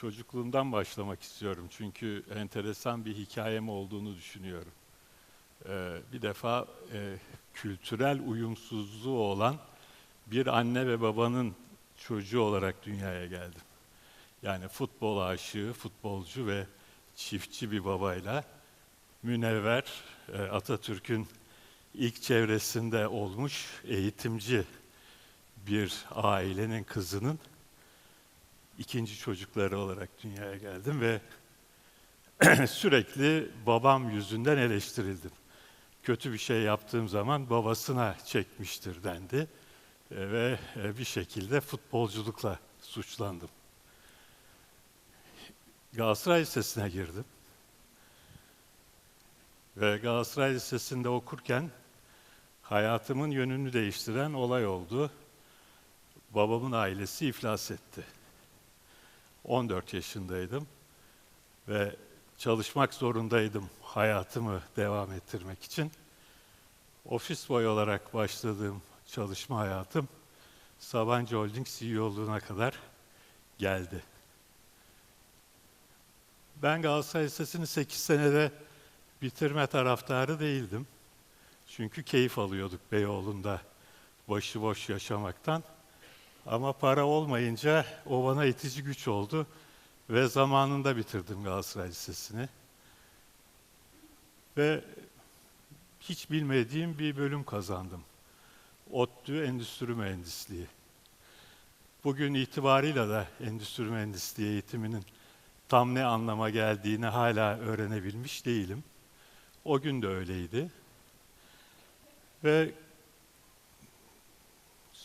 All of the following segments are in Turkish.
çocukluğumdan başlamak istiyorum. Çünkü enteresan bir hikayem olduğunu düşünüyorum. Ee, bir defa e, kültürel uyumsuzluğu olan bir anne ve babanın çocuğu olarak dünyaya geldim. Yani futbol aşığı, futbolcu ve çiftçi bir babayla münevver e, Atatürk'ün ilk çevresinde olmuş eğitimci bir ailenin kızının ikinci çocukları olarak dünyaya geldim ve sürekli babam yüzünden eleştirildim. Kötü bir şey yaptığım zaman babasına çekmiştir dendi E, ve e, bir şekilde futbolculukla suçlandım. Galatasaray Lisesi'ne girdim. Ve Galatasaray Lisesi'nde okurken hayatımın yönünü değiştiren olay oldu. Babamın ailesi iflas etti. 14 yaşındaydım ve çalışmak zorundaydım hayatımı devam ettirmek için. Ofis boy olarak başladığım çalışma hayatım Sabancı Holding CEO'luğuna kadar geldi. Ben Galatasaray Lisesi'ni 8 senede bitirme taraftarı değildim. Çünkü keyif alıyorduk Beyoğlu'nda başıboş yaşamaktan. Ama para olmayınca o bana itici güç oldu ve zamanında bitirdim Galatasaray Lisesi'ni. Ve hiç bilmediğim bir bölüm kazandım. ODTÜ Endüstri Mühendisliği. Bugün itibarıyla da endüstri mühendisliği eğitiminin tam ne anlama geldiğini hala öğrenebilmiş değilim. O gün de öyleydi. Ve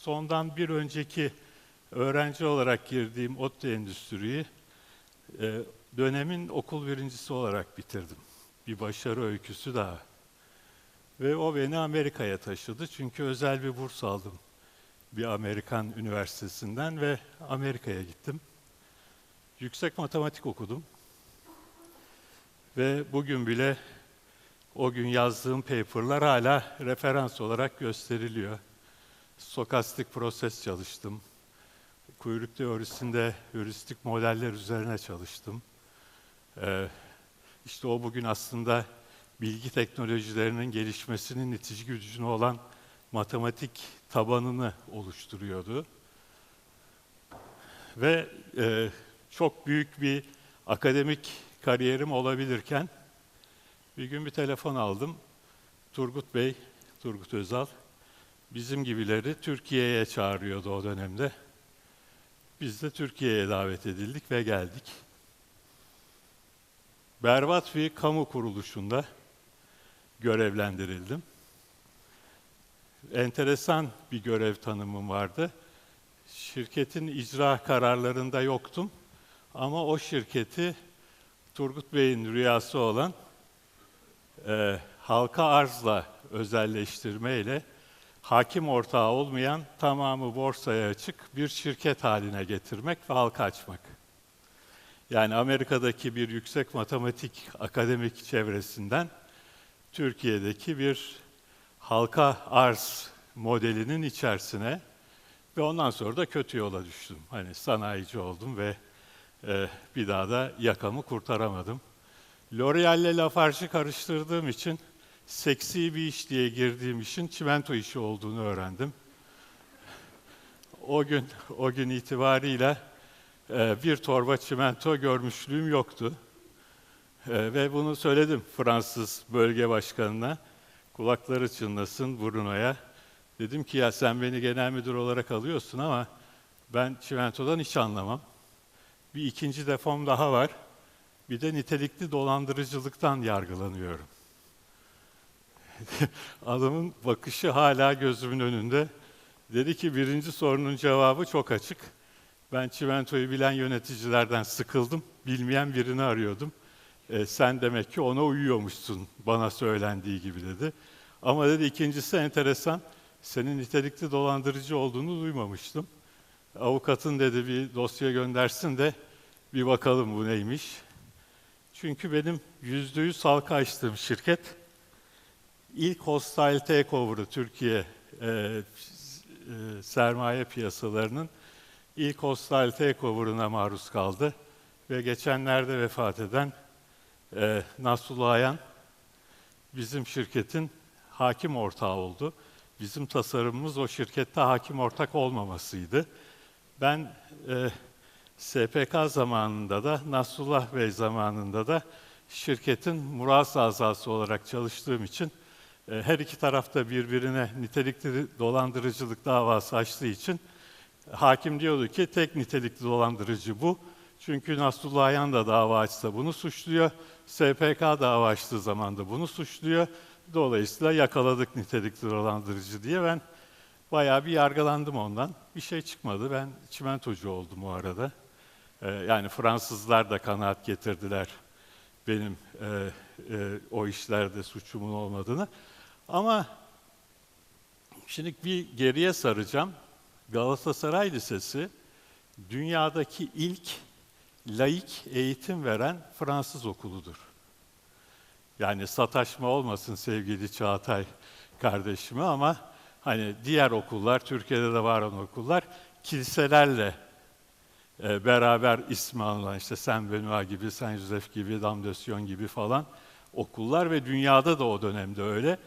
sondan bir önceki öğrenci olarak girdiğim ODTÜ Endüstri'yi e, dönemin okul birincisi olarak bitirdim. Bir başarı öyküsü daha. Ve o beni Amerika'ya taşıdı çünkü özel bir burs aldım bir Amerikan üniversitesinden ve Amerika'ya gittim. Yüksek matematik okudum. Ve bugün bile o gün yazdığım paperlar hala referans olarak gösteriliyor. Stokastik proses çalıştım. Kuyruk teorisinde heuristik modeller üzerine çalıştım. Ee, işte o bugün aslında bilgi teknolojilerinin gelişmesinin itici gücünü olan matematik tabanını oluşturuyordu. Ve e, çok büyük bir akademik kariyerim olabilirken bir gün bir telefon aldım. Turgut Bey, Turgut Özal bizim gibileri Türkiye'ye çağırıyordu o dönemde. Biz de Türkiye'ye davet edildik ve geldik. Berbat bir kamu kuruluşunda görevlendirildim. Enteresan bir görev tanımım vardı. Şirketin icra kararlarında yoktum ama o şirketi Turgut Bey'in rüyası olan e, halka arzla özelleştirmeyle hakim ortağı olmayan tamamı borsaya açık bir şirket haline getirmek ve halka açmak. Yani Amerika'daki bir yüksek matematik akademik çevresinden Türkiye'deki bir halka arz modelinin içerisine ve ondan sonra da kötü yola düştüm. Hani sanayici oldum ve e, bir daha da yakamı kurtaramadım. L'Oreal ile Lafarge'i karıştırdığım için seksi bir iş diye girdiğim işin çimento işi olduğunu öğrendim. O gün o gün itibariyle e, bir torba çimento görmüşlüğüm yoktu. E, ve bunu söyledim Fransız bölge başkanına. Kulakları çınlasın Bruno'ya. Dedim ki ya sen beni genel müdür olarak alıyorsun ama ben çimentodan hiç anlamam. Bir ikinci defom daha var. Bir de nitelikli dolandırıcılıktan yargılanıyorum. Adamın bakışı hala gözümün önünde. Dedi ki birinci sorunun cevabı çok açık. Ben çimentoyu bilen yöneticilerden sıkıldım. Bilmeyen birini arıyordum. E, sen demek ki ona uyuyormuşsun bana söylendiği gibi dedi. Ama dedi ikincisi enteresan. Senin nitelikli dolandırıcı olduğunu duymamıştım. Avukatın dedi bir dosya göndersin de bir bakalım bu neymiş. Çünkü benim yüzde yüz halka açtığım şirket ilk hostile takeover'ı Türkiye e, e, sermaye piyasalarının ilk hostile takeover'ına maruz kaldı. ve geçenlerde vefat eden e, Nasrullah Ayan bizim şirketin hakim ortağı oldu. Bizim tasarımımız o şirkette hakim ortak olmamasıydı. Ben e, SPK zamanında da, Nasrullah Bey zamanında da şirketin muras azası olarak çalıştığım için her iki tarafta birbirine nitelikli dolandırıcılık davası açtığı için hakim diyordu ki tek nitelikli dolandırıcı bu. Çünkü Nasrullah Ayan da dava açsa bunu suçluyor. SPK dava açtığı zaman da bunu suçluyor. Dolayısıyla yakaladık nitelikli dolandırıcı diye ben bayağı bir yargılandım ondan. Bir şey çıkmadı. Ben çimentocu oldum o arada. Ee, yani Fransızlar da kanaat getirdiler benim e, e, o işlerde suçumun olmadığını. Ama şimdi bir geriye saracağım. Galatasaray Lisesi dünyadaki ilk laik eğitim veren Fransız okuludur. Yani sataşma olmasın sevgili Çağatay kardeşime ama hani diğer okullar, Türkiye'de de var olan okullar kiliselerle e, beraber ismi anılan işte Saint Benoît gibi, Saint Joseph gibi, Dame de Sion gibi falan okullar ve dünyada da o dönemde öyle.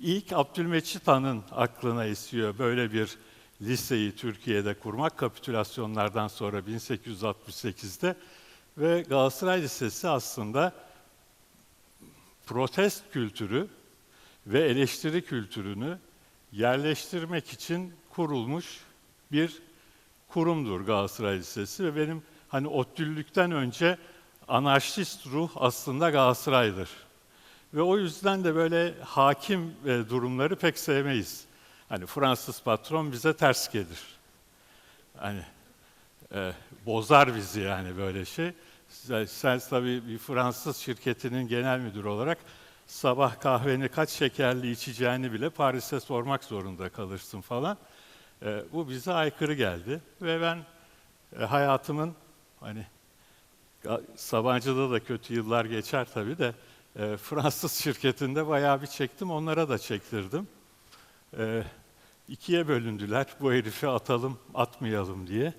İlk Abdülmecit Han'ın aklına esiyor böyle bir liseyi Türkiye'de kurmak kapitülasyonlardan sonra 1868'de ve Galatasaray Lisesi aslında protest kültürü ve eleştiri kültürünü yerleştirmek için kurulmuş bir kurumdur Galatasaray Lisesi ve benim hani ODTÜ'lükten önce anarşist ruh aslında Galatasaray'dır. Ve o yüzden de böyle hakim e, durumları pek sevmeyiz. Hani Fransız patron bize ters gelir. Hani e, bozar bizi yani böyle şey. Sen, sen tabii bir Fransız şirketinin genel müdürü olarak sabah kahveni kaç şekerli içeceğini bile Paris'e sormak zorunda kalırsın falan. E, bu bize aykırı geldi ve ben e, hayatımın hani Sabancı'da da kötü yıllar geçer tabii de e, Fransız şirketinde bayağı bir çektim, onlara da çektirdim. E, ikiye bölündüler, bu herifi atalım, atmayalım diye.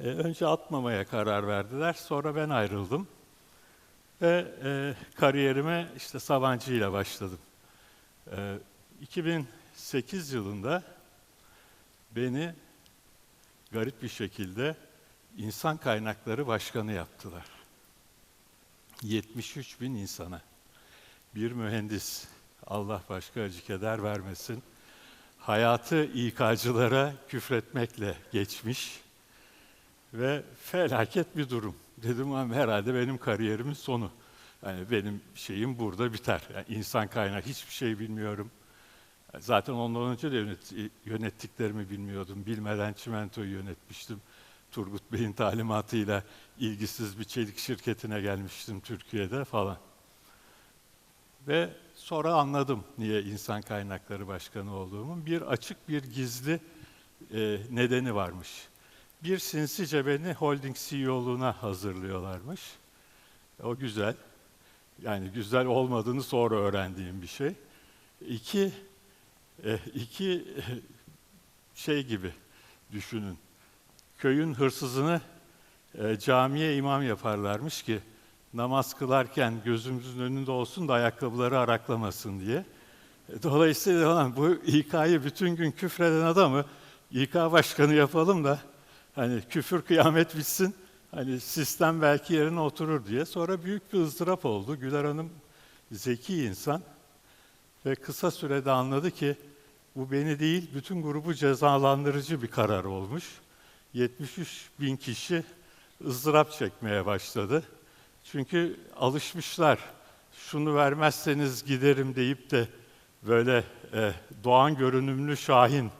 E, önce atmamaya karar verdiler, sonra ben ayrıldım. Ve e, kariyerime işte Sabancı ile başladım. E, 2008 yılında beni garip bir şekilde insan kaynakları başkanı yaptılar. 73 bin insana. Bir mühendis, Allah başka acı keder vermesin, hayatı İK'cılara küfretmekle geçmiş ve felaket bir durum. Dedim ama herhalde benim kariyerimin sonu. Yani benim şeyim burada biter. Yani insan kaynağı hiçbir şey bilmiyorum. Zaten ondan önce de yönet, yönettiklerimi bilmiyordum. Bilmeden çimentoyu yönetmiştim. Turgut Bey'in talimatıyla ilgisiz bir çelik şirketine gelmiştim Türkiye'de falan. Ve sonra anladım niye insan kaynakları başkanı olduğumun. Bir açık bir gizli e, nedeni varmış. Bir sinsice beni holding CEO'luğuna hazırlıyorlarmış. O güzel. Yani güzel olmadığını sonra öğrendiğim bir şey. İki, e, iki şey gibi düşünün. Köyün hırsızını e, camiye imam yaparlarmış ki namaz kılarken gözümüzün önünde olsun da ayakkabıları araklamasın diye. E, dolayısıyla olan bu İK'yı bütün gün küfreden adamı İK başkanı yapalım da hani küfür kıyamet bitsin. Hani sistem belki yerine oturur diye. Sonra büyük bir ızdırap oldu. Güler Hanım zeki insan ve kısa sürede anladı ki bu beni değil, bütün grubu cezalandırıcı bir karar olmuş. 73 bin kişi ızdırap çekmeye başladı. Çünkü alışmışlar. Şunu vermezseniz giderim deyip de böyle e, doğan görünümlü Şahin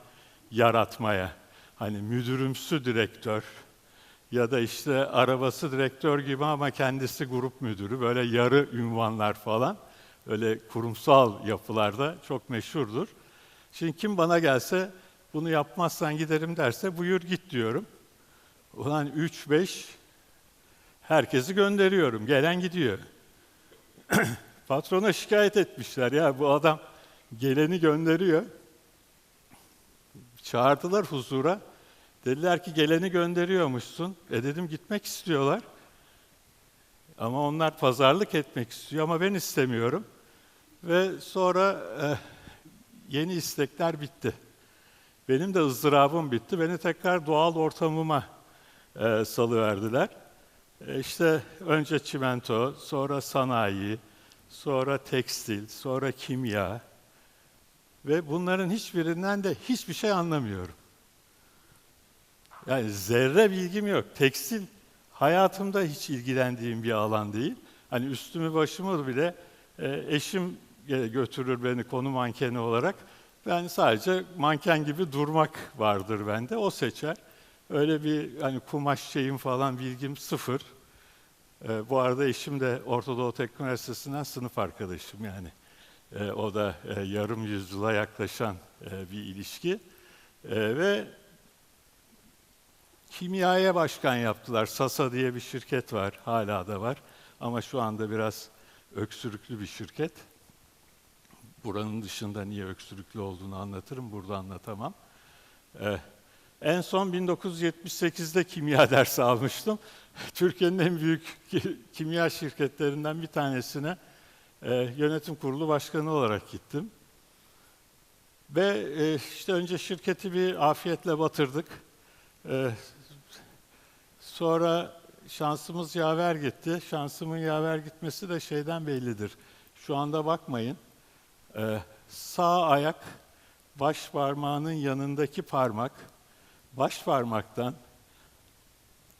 yaratmaya. Hani müdürümsü direktör ya da işte arabası direktör gibi ama kendisi grup müdürü. Böyle yarı ünvanlar falan. Öyle kurumsal yapılarda çok meşhurdur. Şimdi kim bana gelse bunu yapmazsan giderim derse buyur git diyorum. Ulan 3-5 herkesi gönderiyorum. Gelen gidiyor. Patrona şikayet etmişler ya bu adam geleni gönderiyor. Çağırdılar huzura. Dediler ki geleni gönderiyormuşsun. E dedim gitmek istiyorlar. Ama onlar pazarlık etmek istiyor ama ben istemiyorum. Ve sonra e, yeni istekler bitti. Benim de ızdırabım bitti. Beni tekrar doğal ortamıma e, salıverdiler. E, işte önce çimento, sonra sanayi, sonra tekstil, sonra kimya ve bunların hiçbirinden de hiçbir şey anlamıyorum. Yani zerre bilgim yok. Tekstil hayatımda hiç ilgilendiğim bir alan değil. Hani üstümü başımı bile e, eşim e, götürür beni konu mankeni olarak. Ben sadece manken gibi durmak vardır bende. O seçer. Öyle bir hani kumaş şeyim falan bilgim sıfır. E, bu arada eşim de Orta Teknik Üniversitesi'nden sınıf arkadaşım yani. E, o da e, yarım yüzyıla yaklaşan e, bir ilişki. E, ve kimyaya başkan yaptılar. Sasa diye bir şirket var, hala da var. Ama şu anda biraz öksürüklü bir şirket. Buranın dışında niye öksürüklü olduğunu anlatırım, burada anlatamam. Ee, en son 1978'de kimya dersi almıştım. Türkiye'nin en büyük kimya şirketlerinden bir tanesine e, yönetim kurulu başkanı olarak gittim. Ve e, işte önce şirketi bir afiyetle batırdık. E, sonra şansımız yaver gitti. Şansımın yaver gitmesi de şeyden bellidir. Şu anda bakmayın. Ee, sağ ayak baş parmağının yanındaki parmak baş parmaktan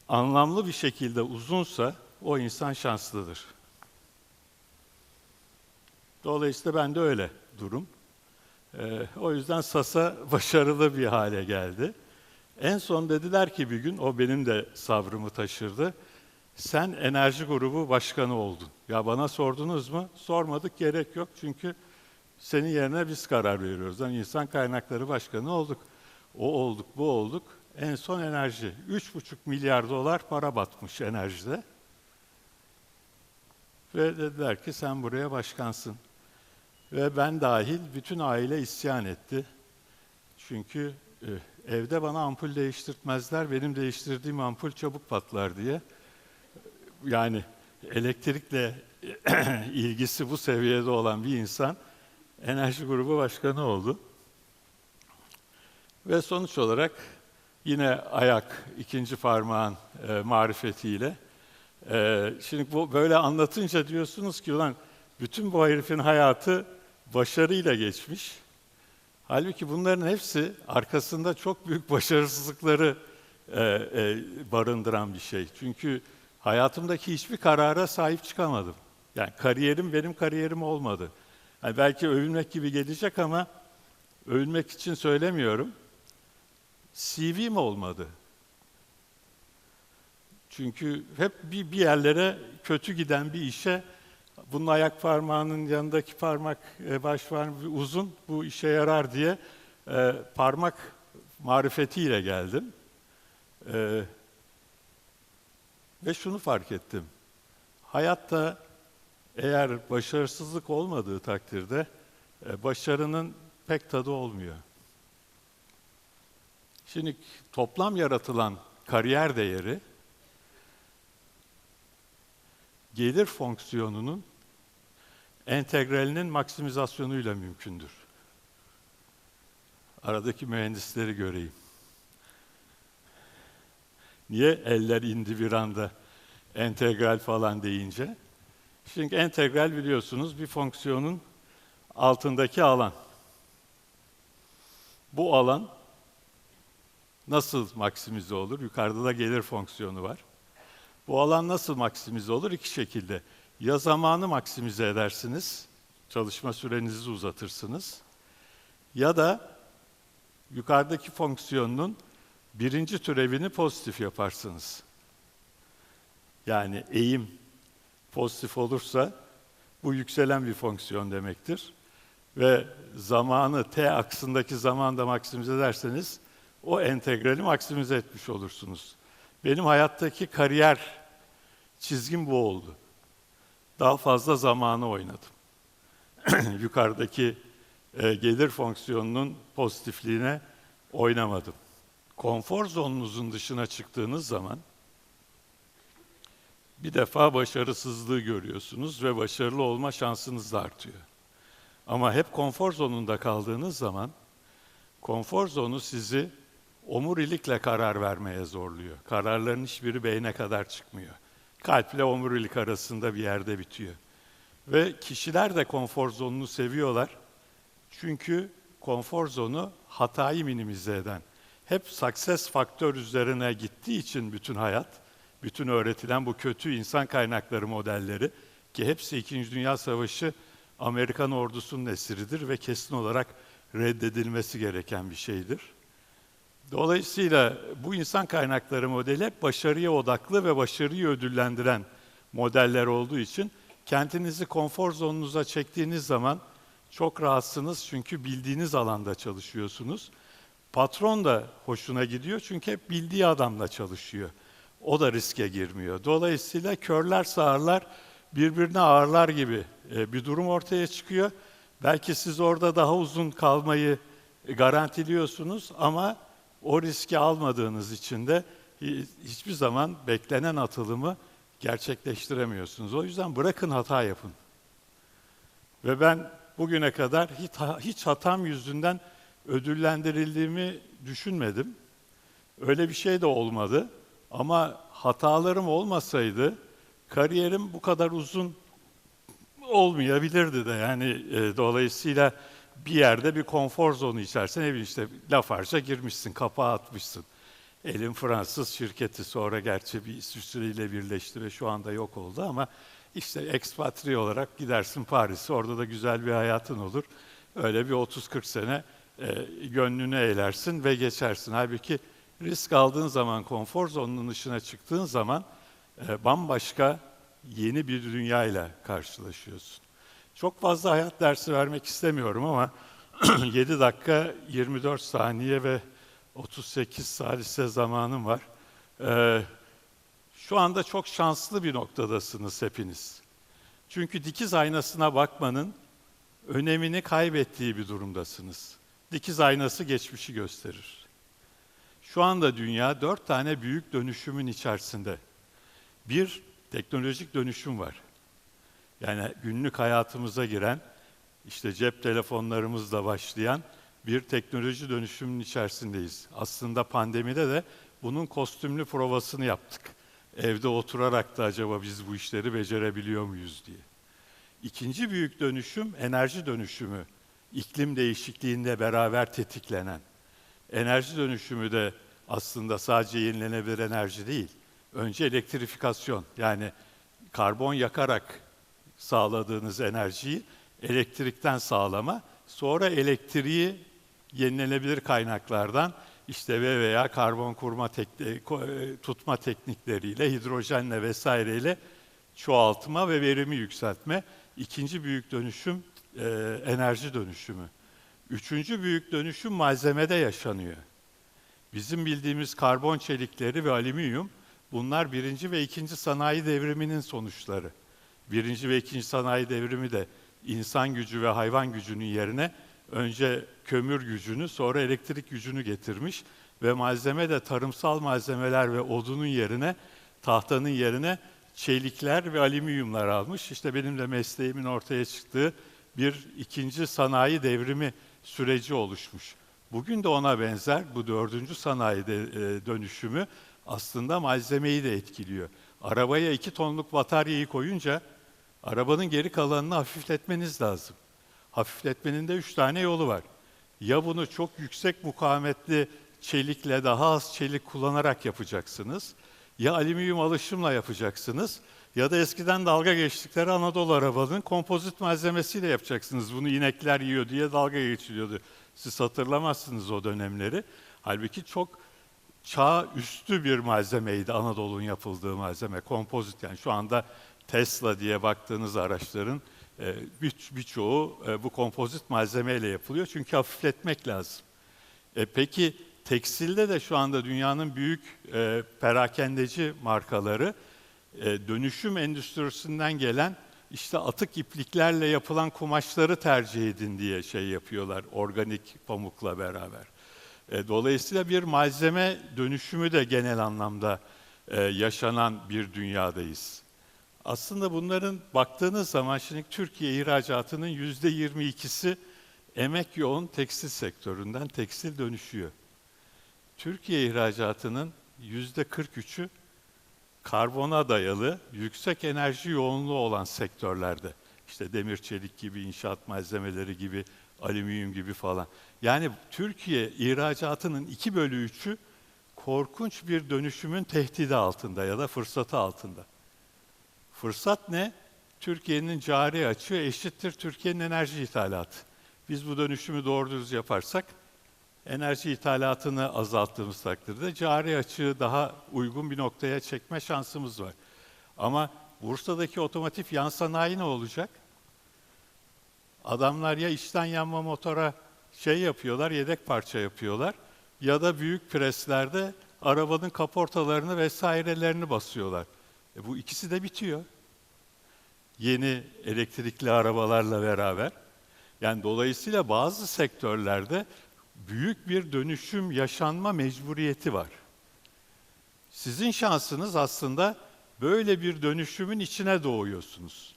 anlamlı bir şekilde uzunsa o insan şanslıdır. Dolayısıyla ben de öyle durum. Ee, o yüzden Sasa başarılı bir hale geldi. En son dediler ki bir gün, o benim de sabrımı taşırdı. Sen enerji grubu başkanı oldun. Ya bana sordunuz mu? Sormadık, gerek yok. Çünkü senin yerine biz karar veriyoruz. Yani insan kaynakları başkanı olduk. O olduk, bu olduk. En son enerji. 3,5 milyar dolar para batmış enerjide. Ve dediler ki sen buraya başkansın. Ve ben dahil bütün aile isyan etti. Çünkü e, evde bana ampul değiştirtmezler, benim değiştirdiğim ampul çabuk patlar diye. Yani elektrikle ilgisi bu seviyede olan bir insan enerji grubu başkanı oldu. Ve sonuç olarak yine ayak ikinci parmağın e, marifetiyle. E, şimdi bu böyle anlatınca diyorsunuz ki ulan bütün bu herifin hayatı başarıyla geçmiş. Halbuki bunların hepsi arkasında çok büyük başarısızlıkları e, e, barındıran bir şey. Çünkü hayatımdaki hiçbir karara sahip çıkamadım. Yani kariyerim benim kariyerim olmadı. Yani belki övünmek gibi gelecek ama övünmek için söylemiyorum. CV'm olmadı. Çünkü hep bir, bir yerlere kötü giden bir işe bunun ayak parmağının yanındaki parmak, e, baş parmak uzun, bu işe yarar diye e, parmak marifetiyle geldim. E, ve şunu fark ettim. Hayatta eğer başarısızlık olmadığı takdirde e, başarının pek tadı olmuyor. Şimdi toplam yaratılan kariyer değeri gelir fonksiyonunun entegralinin maksimizasyonuyla mümkündür. Aradaki mühendisleri göreyim. Niye eller indi bir anda entegral falan deyince? Çünkü entegral biliyorsunuz bir fonksiyonun altındaki alan. Bu alan nasıl maksimize olur? Yukarıda da gelir fonksiyonu var. Bu alan nasıl maksimize olur? İki şekilde. Ya zamanı maksimize edersiniz, çalışma sürenizi uzatırsınız. Ya da yukarıdaki fonksiyonun birinci türevini pozitif yaparsınız. Yani eğim pozitif olursa bu yükselen bir fonksiyon demektir. Ve zamanı t aksındaki zamanda maksimize ederseniz o entegrali maksimize etmiş olursunuz. Benim hayattaki kariyer çizgim bu oldu. Daha fazla zamanı oynadım. Yukarıdaki e, gelir fonksiyonunun pozitifliğine oynamadım. Konfor zonunuzun dışına çıktığınız zaman bir defa başarısızlığı görüyorsunuz ve başarılı olma şansınız da artıyor. Ama hep konfor zonunda kaldığınız zaman konfor zonu sizi omurilikle karar vermeye zorluyor. Kararların hiçbiri beyne kadar çıkmıyor. Kalple omurilik arasında bir yerde bitiyor. Ve kişiler de konfor zonunu seviyorlar. Çünkü konfor zonu hatayı minimize eden. Hep success faktör üzerine gittiği için bütün hayat, bütün öğretilen bu kötü insan kaynakları modelleri ki hepsi İkinci Dünya Savaşı Amerikan ordusunun esiridir ve kesin olarak reddedilmesi gereken bir şeydir. Dolayısıyla bu insan kaynakları modeli başarıya odaklı ve başarıyı ödüllendiren modeller olduğu için kendinizi konfor zonunuza çektiğiniz zaman çok rahatsınız çünkü bildiğiniz alanda çalışıyorsunuz. Patron da hoşuna gidiyor çünkü hep bildiği adamla çalışıyor. O da riske girmiyor. Dolayısıyla körler sağırlar birbirine ağırlar gibi e, bir durum ortaya çıkıyor. Belki siz orada daha uzun kalmayı garantiliyorsunuz ama o riski almadığınız için de hiçbir zaman beklenen atılımı gerçekleştiremiyorsunuz. O yüzden bırakın hata yapın. Ve ben bugüne kadar hiç, hiç hatam yüzünden ödüllendirildiğimi düşünmedim. Öyle bir şey de olmadı. Ama hatalarım olmasaydı kariyerim bu kadar uzun olmayabilirdi de. Yani e, dolayısıyla bir yerde bir konfor zonu içerisinde ne bileyim işte Lafarge'a girmişsin, kapağı atmışsın. Elin Fransız şirketi sonra gerçi bir İsviçre birleşti ve şu anda yok oldu ama işte ekspatri olarak gidersin Paris'e, orada da güzel bir hayatın olur. Öyle bir 30-40 sene e, gönlünü eğlersin ve geçersin. Halbuki risk aldığın zaman, konfor zonunun dışına çıktığın zaman e, bambaşka yeni bir dünyayla karşılaşıyorsun. Çok fazla hayat dersi vermek istemiyorum ama 7 dakika 24 saniye ve 38 salise zamanım var. Ee, şu anda çok şanslı bir noktadasınız hepiniz. Çünkü dikiz aynasına bakmanın önemini kaybettiği bir durumdasınız. Dikiz aynası geçmişi gösterir. Şu anda dünya dört tane büyük dönüşümün içerisinde. Bir, teknolojik dönüşüm var. Yani günlük hayatımıza giren, işte cep telefonlarımızla başlayan bir teknoloji dönüşümünün içerisindeyiz. Aslında pandemide de bunun kostümlü provasını yaptık. Evde oturarak da acaba biz bu işleri becerebiliyor muyuz diye. İkinci büyük dönüşüm enerji dönüşümü. İklim değişikliğinde beraber tetiklenen. Enerji dönüşümü de aslında sadece yenilenebilir enerji değil. Önce elektrifikasyon yani karbon yakarak sağladığınız enerjiyi elektrikten sağlama, sonra elektriği yenilenebilir kaynaklardan işte ve veya karbon kurma tek, e, tutma teknikleriyle, hidrojenle vesaireyle çoğaltma ve verimi yükseltme. İkinci büyük dönüşüm e, enerji dönüşümü. Üçüncü büyük dönüşüm malzemede yaşanıyor. Bizim bildiğimiz karbon çelikleri ve alüminyum bunlar birinci ve ikinci sanayi devriminin sonuçları. Birinci ve ikinci sanayi devrimi de insan gücü ve hayvan gücünün yerine önce kömür gücünü sonra elektrik gücünü getirmiş ve malzeme de tarımsal malzemeler ve odunun yerine tahtanın yerine çelikler ve alüminyumlar almış. İşte benim de mesleğimin ortaya çıktığı bir ikinci sanayi devrimi süreci oluşmuş. Bugün de ona benzer bu dördüncü sanayi de, e, dönüşümü aslında malzemeyi de etkiliyor. Arabaya iki tonluk bataryayı koyunca arabanın geri kalanını hafifletmeniz lazım. Hafifletmenin de üç tane yolu var. Ya bunu çok yüksek mukavemetli çelikle daha az çelik kullanarak yapacaksınız. Ya alüminyum alışımla yapacaksınız. Ya da eskiden dalga geçtikleri Anadolu arabanın kompozit malzemesiyle yapacaksınız. Bunu inekler yiyor diye dalga geçiliyordu. Siz hatırlamazsınız o dönemleri. Halbuki çok çağ üstü bir malzemeydi Anadolu'nun yapıldığı malzeme. Kompozit yani şu anda Tesla diye baktığınız araçların e, birçoğu e, bu kompozit malzemeyle yapılıyor. Çünkü hafifletmek lazım. E, peki tekstilde de şu anda dünyanın büyük e, perakendeci markaları dönüşüm endüstrisinden gelen işte atık ipliklerle yapılan kumaşları tercih edin diye şey yapıyorlar organik pamukla beraber. Dolayısıyla bir malzeme dönüşümü de genel anlamda yaşanan bir dünyadayız. Aslında bunların baktığınız zaman şimdi Türkiye ihracatının yüzde 22'si emek yoğun tekstil sektöründen tekstil dönüşüyor. Türkiye ihracatının yüzde 43'ü karbona dayalı yüksek enerji yoğunluğu olan sektörlerde. İşte demir çelik gibi, inşaat malzemeleri gibi, alüminyum gibi falan. Yani Türkiye ihracatının 2 bölü 3'ü korkunç bir dönüşümün tehdidi altında ya da fırsatı altında. Fırsat ne? Türkiye'nin cari açığı eşittir Türkiye'nin enerji ithalatı. Biz bu dönüşümü doğru düz yaparsak enerji ithalatını azalttığımız takdirde cari açığı daha uygun bir noktaya çekme şansımız var. Ama Bursa'daki otomotiv yan sanayi ne olacak? Adamlar ya içten yanma motora şey yapıyorlar, yedek parça yapıyorlar ya da büyük preslerde arabanın kaportalarını vesairelerini basıyorlar. E bu ikisi de bitiyor. Yeni elektrikli arabalarla beraber. Yani dolayısıyla bazı sektörlerde büyük bir dönüşüm yaşanma mecburiyeti var. Sizin şansınız aslında böyle bir dönüşümün içine doğuyorsunuz.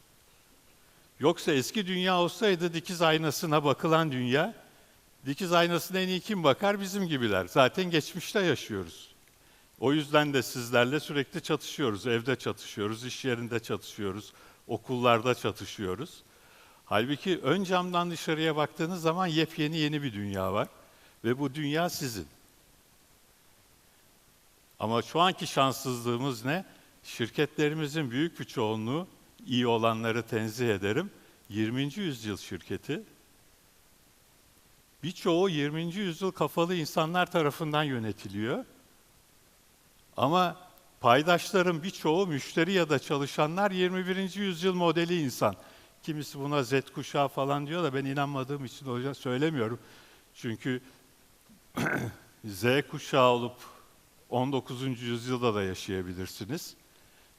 Yoksa eski dünya olsaydı dikiz aynasına bakılan dünya, dikiz aynasına en iyi kim bakar? Bizim gibiler. Zaten geçmişte yaşıyoruz. O yüzden de sizlerle sürekli çatışıyoruz. Evde çatışıyoruz, iş yerinde çatışıyoruz, okullarda çatışıyoruz. Halbuki ön camdan dışarıya baktığınız zaman yepyeni yeni bir dünya var. Ve bu dünya sizin. Ama şu anki şanssızlığımız ne? Şirketlerimizin büyük bir çoğunluğu, iyi olanları tenzih ederim, 20. yüzyıl şirketi. Birçoğu 20. yüzyıl kafalı insanlar tarafından yönetiliyor. Ama paydaşların birçoğu müşteri ya da çalışanlar 21. yüzyıl modeli insan. Kimisi buna Z kuşağı falan diyor da ben inanmadığım için o söylemiyorum. Çünkü Z kuşağı olup 19. yüzyılda da yaşayabilirsiniz.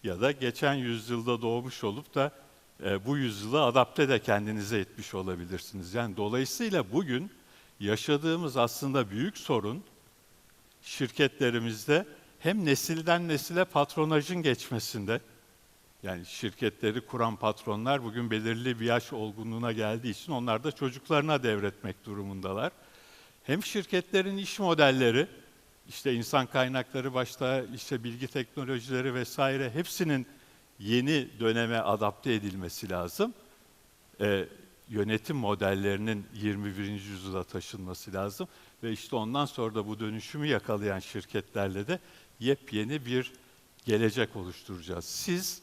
Ya da geçen yüzyılda doğmuş olup da e, bu yüzyıla adapte de kendinize etmiş olabilirsiniz. Yani dolayısıyla bugün yaşadığımız aslında büyük sorun şirketlerimizde hem nesilden nesile patronajın geçmesinde, yani şirketleri kuran patronlar bugün belirli bir yaş olgunluğuna geldiği için onlar da çocuklarına devretmek durumundalar. Hem şirketlerin iş modelleri, işte insan kaynakları başta, işte bilgi teknolojileri vesaire hepsinin yeni döneme adapte edilmesi lazım. Ee, yönetim modellerinin 21. yüzyıla taşınması lazım ve işte ondan sonra da bu dönüşümü yakalayan şirketlerle de yepyeni bir gelecek oluşturacağız. Siz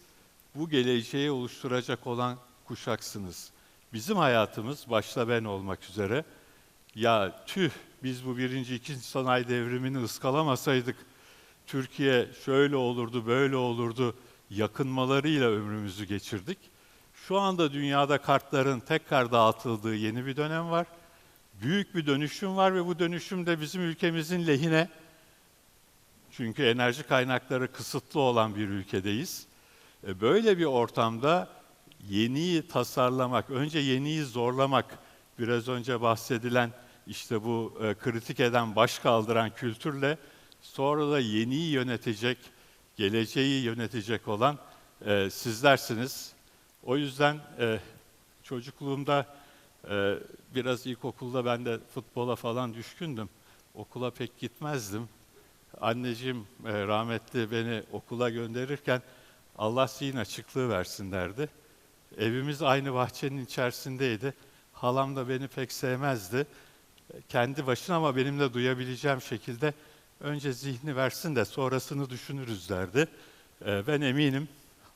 bu geleceği oluşturacak olan kuşaksınız. Bizim hayatımız, başta ben olmak üzere, ya tüh biz bu birinci, ikinci sanayi devrimini ıskalamasaydık, Türkiye şöyle olurdu, böyle olurdu, yakınmalarıyla ömrümüzü geçirdik. Şu anda dünyada kartların tekrar dağıtıldığı yeni bir dönem var. Büyük bir dönüşüm var ve bu dönüşüm de bizim ülkemizin lehine. Çünkü enerji kaynakları kısıtlı olan bir ülkedeyiz. E, böyle bir ortamda yeniyi tasarlamak, önce yeniyi zorlamak, biraz önce bahsedilen işte bu e, kritik eden, baş kaldıran kültürle sonra da yeniyi yönetecek, geleceği yönetecek olan e, sizlersiniz. O yüzden çocukluğumda biraz ilkokulda ben de futbola falan düşkündüm. Okula pek gitmezdim. Anneciğim e, rahmetli beni okula gönderirken Allah zihin açıklığı versin derdi. Evimiz aynı bahçenin içerisindeydi. Halam da beni pek sevmezdi. Kendi başına ama benimle duyabileceğim şekilde önce zihni versin de sonrasını düşünürüz derdi. E, ben eminim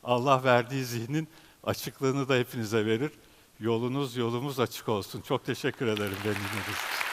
Allah verdiği zihnin açıklığını da hepinize verir. Yolunuz yolumuz açık olsun. Çok teşekkür ederim beni dinlediğiniz.